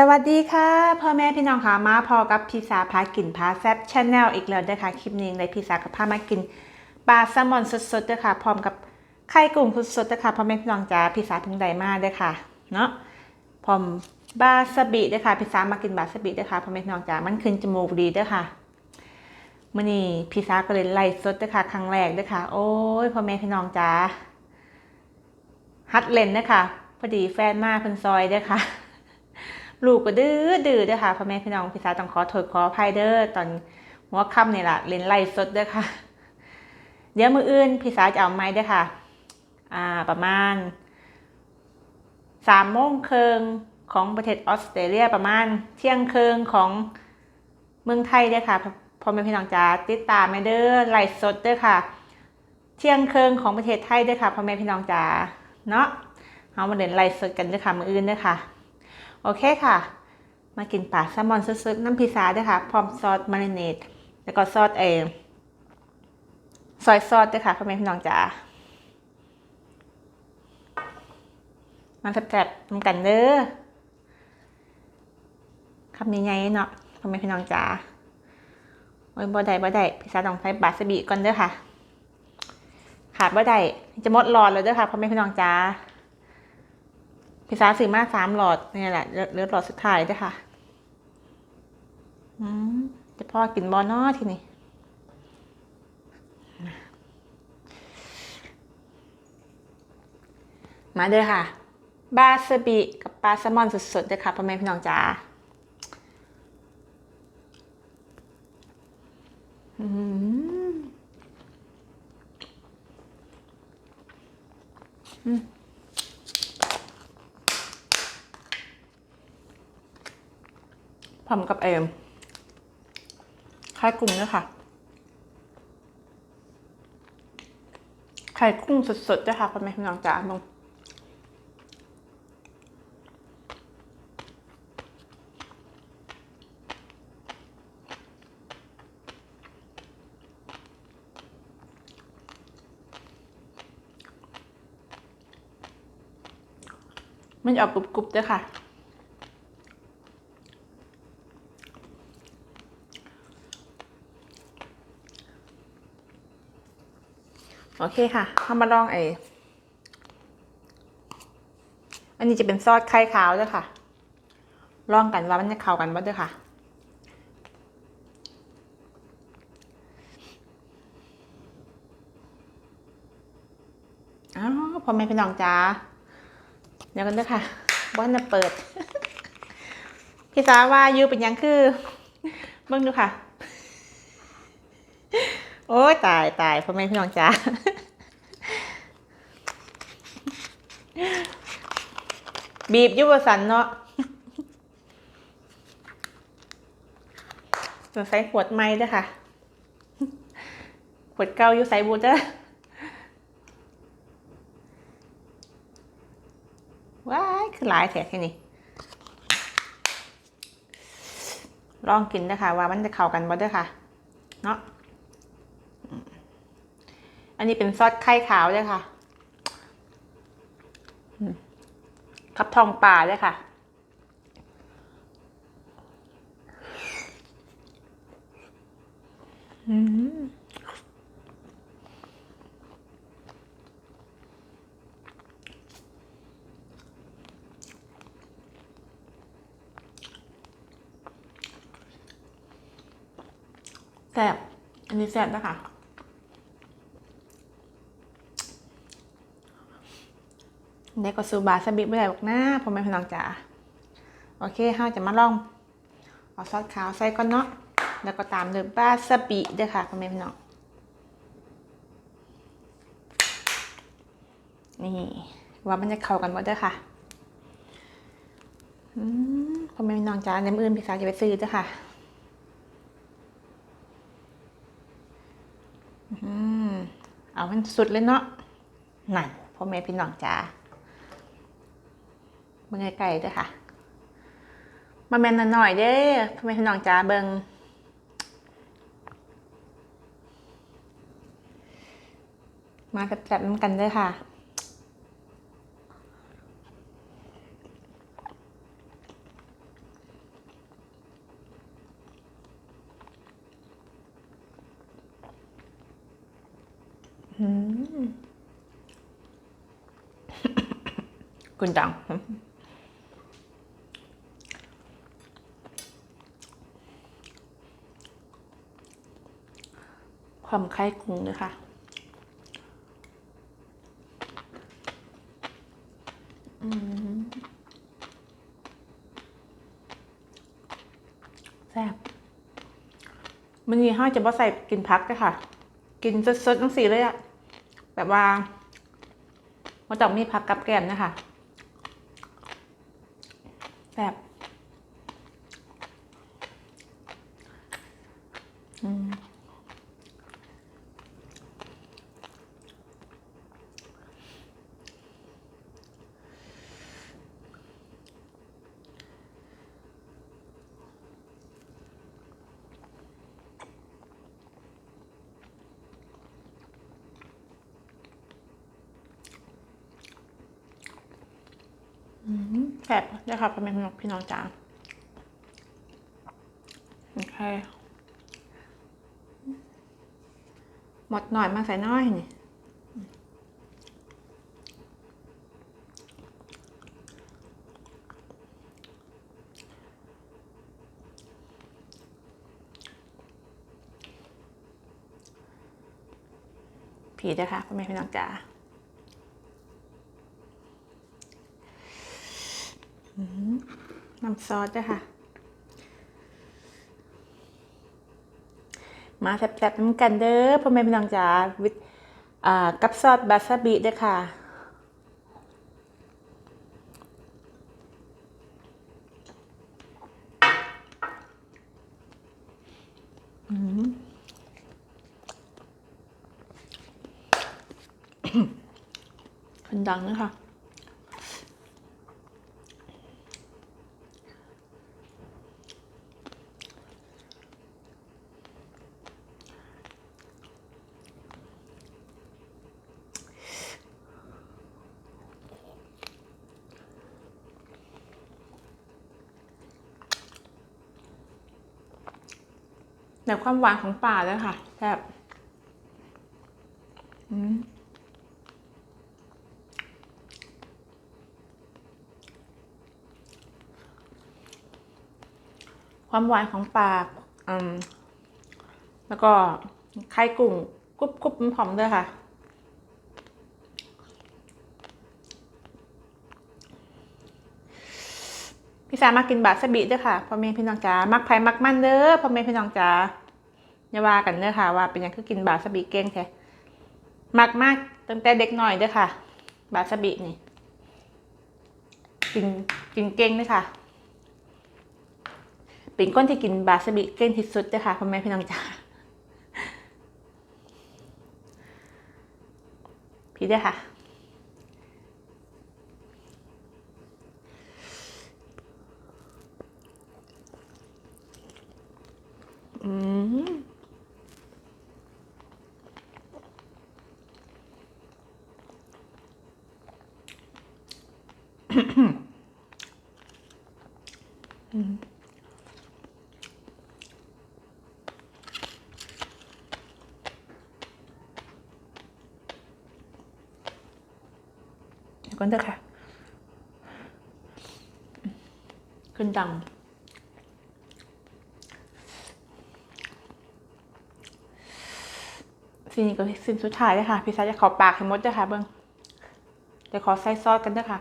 สวัสดีค่ะพ่อแม่พี่น้องค่ะมาพอกับพี่าพากินพาแซบชาแนลอีกแล้วเด้อค่ะคลิปนี้เลยพี่ากับพามากินปลาแซลมอนสดๆเด้อค่ะ พร้อมกับไข่กุ้งสดๆเด้อค่ะพ่อแม่พี่น้องจ๋าพี่าพิ่งได้มาเด้อค่ะเนาะพร้อมบาสบิเด้อค่ะพี่ามากินบาสบิเด้อค่ะพ่อแม่พี่น้องจ๋ามันขึ้นจมูกดีเด้อค่ะมื่อนี้พี่าก็เลยไล่สดเด้อค่ะครั้งแรกเด้อค่ะ โอ้ยพ่อแม่พี่น้องจ๋าฮัดเลนเด้อค่ะพอดีแฟนมาเพิ่นซอยเด้อค่ะ ลูกก็ดื้อดื้อเด้อค่ะพ่อแม่พี่น้องพี่สาวต้องขอโทษขออภัยเด้อตอนหัวค่ำนี่แหละเล่นไล่สดเด้อค่ะ เดี๋ยวมืออื่นพี่สาวจะเอาไม้เด้อค่ะ อ่าประมาณสามโมงเครึ่งของประเทศออสเตรเลียประมาณเที่ยงเครึ่งของเมืองไทยเด้อค่ะพ่อแม่พี่น้องจ๋าติดตามแม่เด้อไล่สดเด้อค่ะ เที่ยงเครึ่งของประเทศไทยเด้อค่ะพ่อแม่พี่น้องจ๋าเนาะเอามาเล่นไล่สดกันเด้อค่ะมืออื่นเด้อค่ะ โอเคค่ะ มากินปลาแซลมอนสดๆน้ำพิซซ่าด้วยค่ะ พร้อมซอสมาริเนตแล้วก็ซอสเองซอยซอสด้วยค่ะพ่อแม่พี่น้องจ๋ามาแซ่บๆทำกันเด้อคำนี้ไงเนาะพ่อแม่พี่น้องจ๋าโอ้ยบ่ได้บ่ได้พิซซ่าต้องใช้บาสบิก่อนเด้อค่ะขาดบ่ได้จะหมดหลอดเลยเด้อค่ะพ่อแม่พี่น้องจ๋า พิซซ่าซื้อมาสามหลอดนี่แหละเลือเหลือหลอดสุดท้ายด้วยค่ะ อืมจะพ่อกินบอนอทีนี้มาเด้อค่ะ บาสบิกับปลาแซลมอนสดๆเด้อค่ะพ่อแม่พี่น้องจ๋าอืมอืม พร้อมกับเอมไข่กุ้งด้วยค่ะไข่กุ้งสดๆด้วยค่ะพ่อแม่พี่น้องจ๋าลงมันจะออกกรุบๆด้วยค่ะ อเคค่ะเรามาลองไอ้อันนี้จะเป็นซอสไข่ขาวด้วยค่ะ ลองกันว่ามันจะเข้ากันบ่ด้วยค่ะอ้าวพ่อแม่พี่น้องจ้าเดี๋ยวกันด้วยค่ะบ้านจะเปิด พี่สาว่ายูเป็นยังคือเบิ่งดูค่ะ โอ้ยตายตายพ่อแม่พี่น้องจ้าบีบยุบสันเนาะจะใส่ขวดไม้ด้วยค่ะ ขวดเก่ายูใส่บูจ้ะว้ายคือหลายแถแค่นี้ ลองกินนะคะว่ามันจะเข้ากันบ่เด้อค่ะ เนาะ นนี้เป็นซอสไข่ขาวด้วยค่ะกับทองป่าด้วยค่ะแซ่บอันนี้แซ่บนะคะ เด็กก็สูบาสบิไม่ได้บอกหน้าพ่อแม่พี่น้องจ๋าโอเคเฮาจะมาลองเอาซอสขาวใส่ก่อนเนาะแล้วก็ตามด้วยบาสบิเด้อค่ะพ่อแม่พี่น้องนี่ว่ามันจะเข้ากันหมดเด้อค่ะพ่อแม่พี่น้องจ๋าในมืออื่นพี่สาวจะไปซื้อเด้อค่ะอืมเอามันสุดเลยเนาะนั่นพ่อแม่พี่น้องจ๋า เบิ่งไกลๆด้วยค่ะมาแมนหน่อยๆเด้พ่อแม่พี่น้องจ้าเบิ่งมาแซ่บๆน้ำกันด้วยค่ะคุณจัง ความไข้กุ้งเลยค่ะแซ่บมันนี้ห้าจะบ่ใส่กินพักเลยค่ะ กินสดๆทั้งสีเลยอะแบบว่ามันต้องมีผักกับแก้มนะคะแซ่บอืม แซ่บเลยค่ะพ่อแม่พี่น้องพี่น้องจ๋าโอเคหมดหน่อยมาใส่น้อยนี่ผีด้วยค่ะพ่อแม่พี่น้องจ๋า น้ำซอสด้วยค่ะ มาแซ่บๆน้ำกันเด้อพ่อแม่พี่น้องจ๋าวิอ่ากับซอสบาซาบิด้วยค่ะอืมคนดังนะคะ แบบความหวานของป่าเลยค่ะแบบอืมความหวานของปลาอืมแล้วก็ไข่กุ้งกรุบกรุบหอมด้วยค่ะามากินบาสบิเด้อค่ะพ่อแม่พี่น้องจ๋ามักไผ่มักมันเด้อพ่อแม่พี่น้องจ๋าอย่าว่ากันเด้อค่ะ ว่าเป็นยังคือกินบาสบิเก่งแท้มักมากตั้งแต่เด็กหน่อยเด้อค่ะ บาสบินี่กินกินเก่งเด้อค่ะ เป็นคนที่กินบาสบิเก่งที่สุดเด้อค่ะพ่อแม่พี่น้องจ๋าพี่เด้อค่ะ อืม อืมเดี๋ยว ก่อนเถอะค่ะ ขึ้นดัง สิ่งนี้ก็สิ่งสุดท้ายเลยค่ะ พี่ซาจะขอปากให้หมดเด้อค่ะเบิ้งเดี๋ยวขอใส่ซอสกันเด้อค่ะ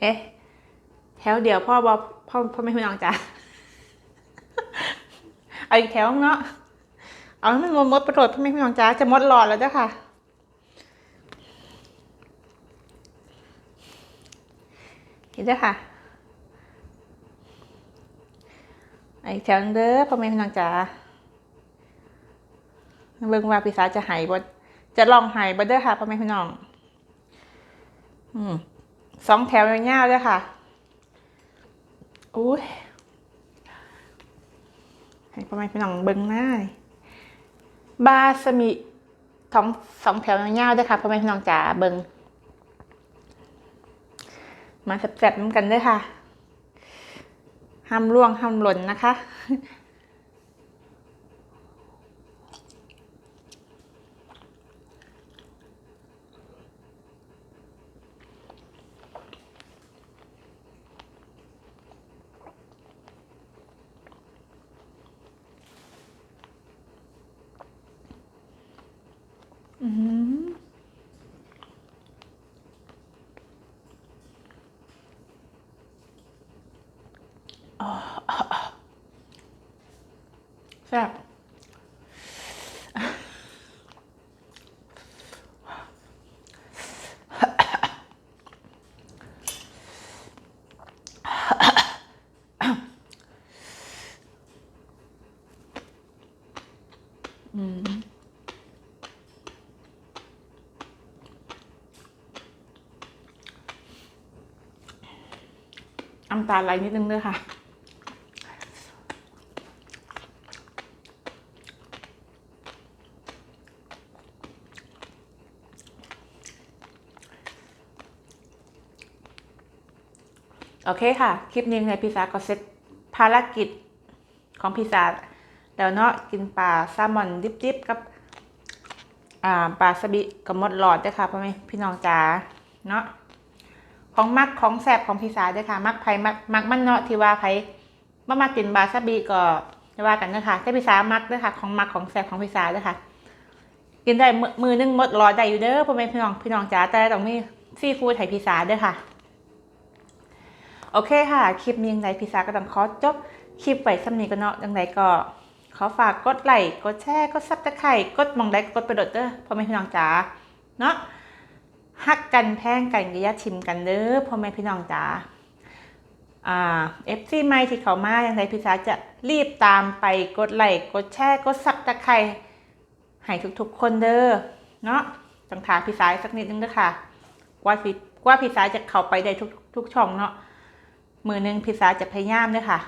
เอ๊ะแถวเดียวพ่อบอพ่อพ่อไม่พี่น้องจ้ะเอาอีกแถวเนาะเอาให้มันมดมดประโยชน์พ่อไม่พี่น้องจ้าจะมดหลอดแล้วเจ้ะค่ะเห็นเจ้ะค่ะอีกแถวนึงเด้อพ่อแม่พี่น้องจ้าเบิ่งว่าพี่าจะหายบ่จะลองหายบ่เด้อค่ะพ่อแม่พี่น้อง อืม สองแถวยาวๆเลยค่ะอุ้ยให้ประมาณพี่น้องเบิ้งหน้าบาสมิสองสองแถวยาวๆด้วยค่ะพ่อแม่พี่น้องจ๋าเบิ้งมาแซ่บๆน้ำกันด้วยค่ะห้ามล่วงห้ามหล่นนะคะ อืมอ๋อแซ่ น้ำตาไหลนิดนึงด้วยค่ะ โอเคค่ะ คลิปนี้ในพิซซ่าก็เสร็จภารกิจของพิซซ่าแล้วเนาะกินปลาแซลมอนดิบๆกับอ่าปลาสบิกับมดหลอดด้วยค่ะพ่อแม่พี่น้องจ๋าเนาะ ของมักของแสบของพิซาด้วยค่ะ มักไผ่มักมักมันเนาะที่ว่าไผ่มามากินบาซาบีก็ว่ากันนะคะแต่พิซามักด้วยค่ะ ของมักของแสบของพิซาด้วยค่ะ กินได้มือนึงหมดรอได้อยู่เด้อพ่อแม่พี่น้องพี่น้องจ๋าแต่ต้องมีซีฟู้ดไทยพิซาด้วยค่ะ โอเคค่ะ คลิปนี้ยังไงพิซาก็ต้องขอจบคลิปไว้สำนีกันเนาะยังไงก็ขอฝากกดไลค์กดแชร์กดซับตะไคร่กดมองได้กดไปโดดเด้อพ่อแม่พี่น้องจ๋าเนาะ ฮักกันแพงกันกระยะชิมกันเด้อพ่อแม่พี่น้องจ๋าเอฟซีไม่ที่เขามาอย่างไรพี่สาจะรีบตามไปกดไลค์กดแชร์กดซับตะไคร้ให้ทุกๆคนเด้อเนาะจังถามพี่สายสักนิดนึงด้อค่ะ ว่าพี่ว่าพี่สายจะเข้าไปได้ทุกทุกช่องเนาะมือหนึงพี่สายจะพยายามเด้อค่ะ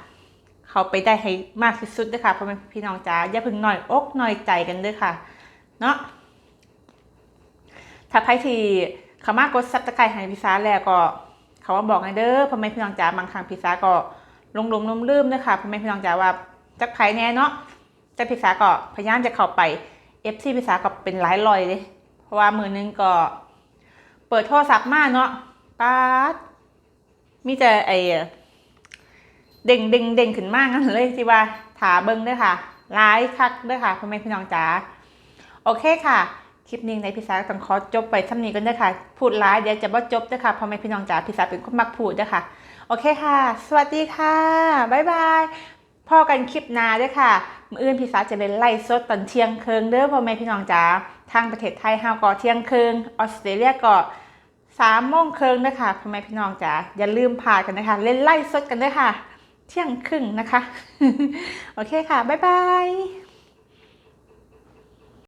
เข้าไปได้ให้มากที่สุดเด้อค่ะพ่อแม่พี่น้องจ๋าอย่าเพิ่งหน่อยอกหน่อยใจกันเด้อค่ะ เนาะ ถ้าใครที่เขามากดซับตะไคร้ให้พิซซ่าแล้วก็ เขาว่าบอกให้เด้อพ่อแม่พี่น้องจ๋าบางครั้งพิซซ่าก็ลงลงลืมลืมๆเด้อค่ะพ่อแม่พี่น้องจ๋าว่าจักไผแน่เนาะแต่พิซซ่าก็พยายามจะเข้าไปเอฟซีพิซซ่าก็เป็นหลายรอยเลยเพราะว่ามือนึงก็ เปิดโทรศัพท์มาเนาะป๊าดมีแต่ไอเด้งเด้งเด้งขึ้นมากงั้นเลยที่ว่าถาเบิ้งด้อค่ะหลายคักด้อค่ะพ่อแม่พี่น้องจ๋าโอเคค่ะ คลิปนี้ในพิซซ่าต้องขอจบไปท่านี้กันด้ค่ะ พูดร้ายเดี๋ยวจะบ่จบด้ค่ะพ่อแม่พี่น้องจ๋าพิซซ่าเป็นคนมักพูดด้ค่ะ โอเคค่ะ สวัสดีค่ะ บ๊ายบายพ่อกันคลิปหน้าด้วยค่ะ มื้ออื่นพิซซ่าจะเป็นไล่สดตอนเที่ยงคืนเด้อพ่อแม่พี่น้องจ๋า ทางประเทศไทยเฮาก็เที่ยงคืนออสเตรเลียก็สามโมงครึ่งนะคะพ่อแม่พี่น้องจ๋า อย่าลืมพากันนะคะ เล่นไล่สดกันด้วยค่ะ เที่ยงครึ่งนะคะ โอเคค่ะ บ๊ายบาย